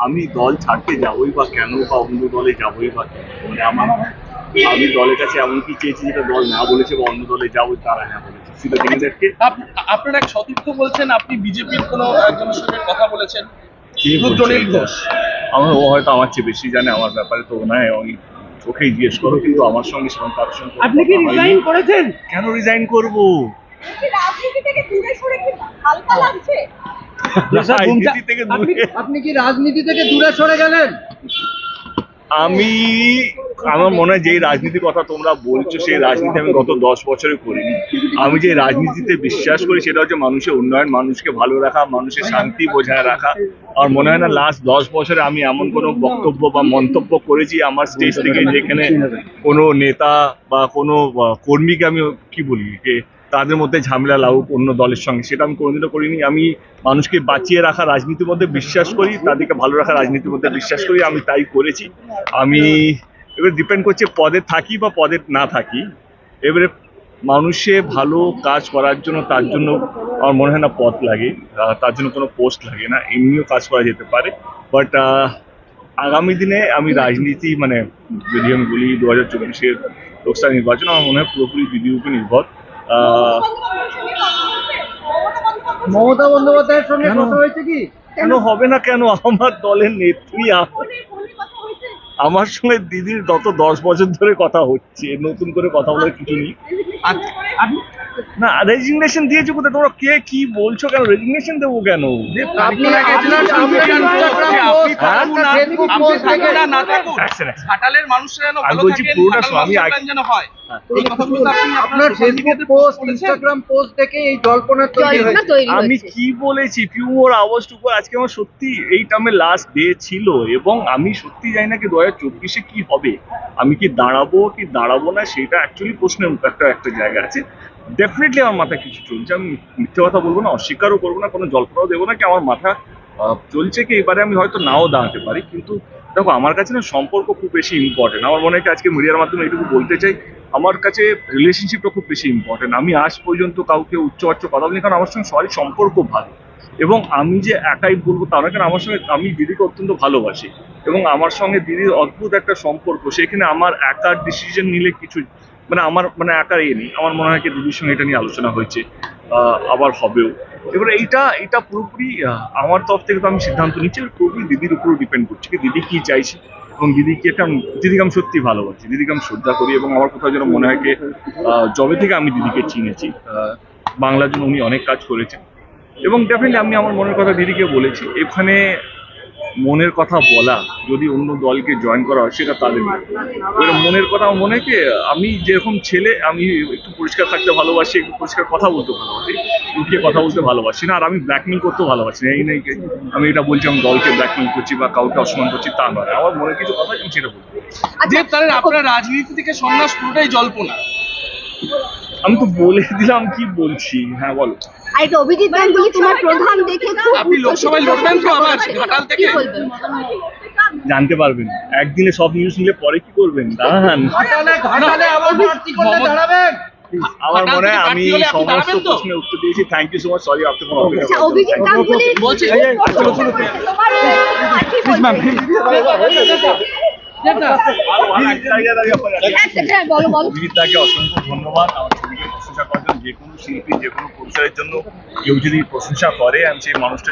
আমি দল ছাড়তে যাবোই বা কেন বা অন্য দলে যাবোই বা কেন? মানে আমার আমি দলের কাছে এমন কি চেয়েছি যেটা দল না বলেছে বা অন্য দলে যাব তারা হ্যাঁ বলেছে। দেখে আপ- আপনার এক সতীর্থ বলছেন আপনি বিজেপির কোনো একজনের সঙ্গে কথা বলেছেন। রুদ্রনীল ঘোষ। আমার ও হয়তো আমার চেয়ে বেশি জানে আমার ব্যাপারে তো নয় ওই চোখেই জিজ্ঞেস করো কিন্তু আমার সঙ্গে সেরকম কারোর সঙ্গে আপনি কি রিজাইন করেছেন? কেন রিজাইন করব? কি রাজনীতি থেকে দূরে সরে কি হালকা লাগছে? রাজনীতি থেকে আপনি কি রাজনীতি থেকে দূরে সরে গেলেন? আমি আমার মনে হয় যেই রাজনীতির কথা তোমরা বলছো সেই রাজনীতি আমি গত দশ বছরে করিনি। আমি যে রাজনীতিতে বিশ্বাস করি সেটা হচ্ছে মানুষের উন্নয়ন মানুষকে ভালো রাখা মানুষের শান্তি বজায় রাখা। আর মনে হয় না লাস্ট দশ বছরে আমি এমন কোনো বক্তব্য বা মন্তব্য করেছি আমার স্টেজ থেকে যেখানে কোনো নেতা বা কোনো কর্মীকে আমি কি বলি যে তাদের মধ্যে ঝামেলা লাগুক অন্য দলের সঙ্গে, সেটা আমি কোনোদিনও করিনি। আমি মানুষকে বাঁচিয়ে রাখা রাজনীতির মধ্যে বিশ্বাস করি, তাদেরকে ভালো রাখা রাজনীতির মধ্যে বিশ্বাস করি, আমি তাই করেছি। আমি এবার ডিপেন্ড করছে পদে থাকি বা পদে না থাকি। এবারে মানুষে ভালো কাজ করার জন্য তার জন্য আমার মনে হয় না পদ লাগে তার জন্য কোনো পোস্ট লাগে না, এমনিও কাজ করা যেতে পারে। বাট আগামী দিনে আমি রাজনীতি মানে যদি আমি বলি, দু হাজার চব্বিশের লোকসভা নির্বাচন, আমার মনে হয় পুরোপুরি উপর নির্ভর। মমতা বন্দ্যোপাধ্যায়ের সঙ্গে কেন? কথা হয়েছে কি? কেন হবে না কেন? আমার দলের নেত্রী আমার সঙ্গে দিদির গত দশ বছর ধরে কথা হচ্ছে। নতুন করে কথা বলার কিছু নেই। না রেজিগনেশন দিয়েছ কোথায়? তোমরা কে কি বলছো কেন? রেজিগনেশন দেবো কেন? আমি হয়। এই কথাগুলো তো আপনি আপনার ফেসবুক পোস্ট ইনস্টাগ্রাম পোস্ট দেখে এই জল্পনা তৈরি জল্পনা হয়েছে। তৈরি আমি হয়েছে। কি বলেছি? ফিউ মোর আওয়ার্স টু আজকে আমার সত্যি এই টার্মে লাস্ট ডে ছিল এবং আমি সত্যি জানি না কি দু হাজার চব্বিশে কি হবে। আমি কি দাঁড়াবো কি দাঁড়াবো না সেটা অ্যাকচুয়ালি প্রশ্নের একটা একটা জায়গা আছে। ডেফিনেটলি আমার মাথায় কিছু চলছে। আমি মিথ্যে কথা বলব না, অস্বীকারও করব না, কোনো জল্পনাও দেবো না, কি আমার মাথা চলছে কি এবারে আমি হয়তো নাও দাঁড়াতে পারি, কিন্তু দেখো, আমার কাছে না সম্পর্ক খুব বেশি ইম্পর্টেন্ট আমার মনে হয় আজকে মিডিয়ার মাধ্যমে এইটুকু বলতে চাই, আমার কাছে রিলেশনশিপটা খুব বেশি ইম্পর্টেন্ট আমি আজ পর্যন্ত কাউকে উচ্চ উচ্চ কথা বলি কারণ আমার সঙ্গে সবারই সম্পর্ক ভালো। এবং আমি যে একাই বলব তা না কারণ আমার সঙ্গে আমি দিদিকে অত্যন্ত ভালোবাসি। এবং আমার সঙ্গে দিদির অদ্ভুত একটা সম্পর্ক, সেখানে আমার একার ডিসিশন নিলে কিছু মানে আমার মানে একার ইয়ে নেই। আমার মনে হয় দিদির সঙ্গে এটা নিয়ে আলোচনা হয়েছে আবার হবেও। এবারে এইটা এটা পুরোপুরি আমার তরফ থেকে তো আমি সিদ্ধান্ত নিচ্ছি পুরোপুরি দিদির উপর ডিপেন্ড করছে কি দিদি কি চাইছে। এবং দিদিকে একটা দিদিকে আমি সত্যি ভালোবাসি দিদিকে আমি শ্রদ্ধা করি এবং আমার কোথাও যেন মনে হয় আহ, যবে থেকে আমি দিদিকে চিনেছি বাংলার জন্য উনি অনেক কাজ করেছেন। এবং ডেফিনেটলি আমি আমার মনের কথা দিদিকে বলেছি। এখানে মনের কথা বলা যদি অন্য দলকে জয়েন করা হয় সেটা তাদের। এবার মনের কথা আমার মনে হয় কি আমি যেরকম ছেলে আমি একটু পরিষ্কার থাকতে ভালোবাসি একটু পরিষ্কার কথা বলতে ভালোবাসি লুকিয়ে কথা বলতে ভালোবাসি না আর আমি ব্ল্যাকমেল করতেও ভালোবাসি না এই নেই আমি এটা বলছি আমি দলকে ব্ল্যাকমেল করছি বা কাউকে অসম্মান করছি তা নয়। আমার মনে কিছু কথা আমি সেটা বলব। যে তাহলে আপনার রাজনীতি থেকে সন্ন্যাস পুরোটাই জল্পনা। আমি তো বলে দিলাম কি বলছি হ্যাঁ বলো আর এটা অভিজিৎ গাঙ্গুলি তোমার প্রধান দেখে খুব আপনি লোকসভায় লড়বেন তো আবার ঘাটাল থেকে? জানতে পারবেন একদিনে সব নিউজ নিলে পরে কি করবেন দাঁড়ান ঘাটালে ঘাটালে আবার প্রার্থী করলে দাঁড়াবেন আমার মনে হয় আমি সমস্ত প্রশ্নের উত্তর দিয়েছি thank you so much sorry আপনি কোনো আচ্ছা অভিজিৎ গাঙ্গুলি বলছি অসংখ্য ধন্যবাদ আমার প্রশংসা করার যে কোনো শিল্পী, যে কোনো পরিচয়ের জন্য কেউ যদি প্রশংসা করে, আমি সেই মানুষটা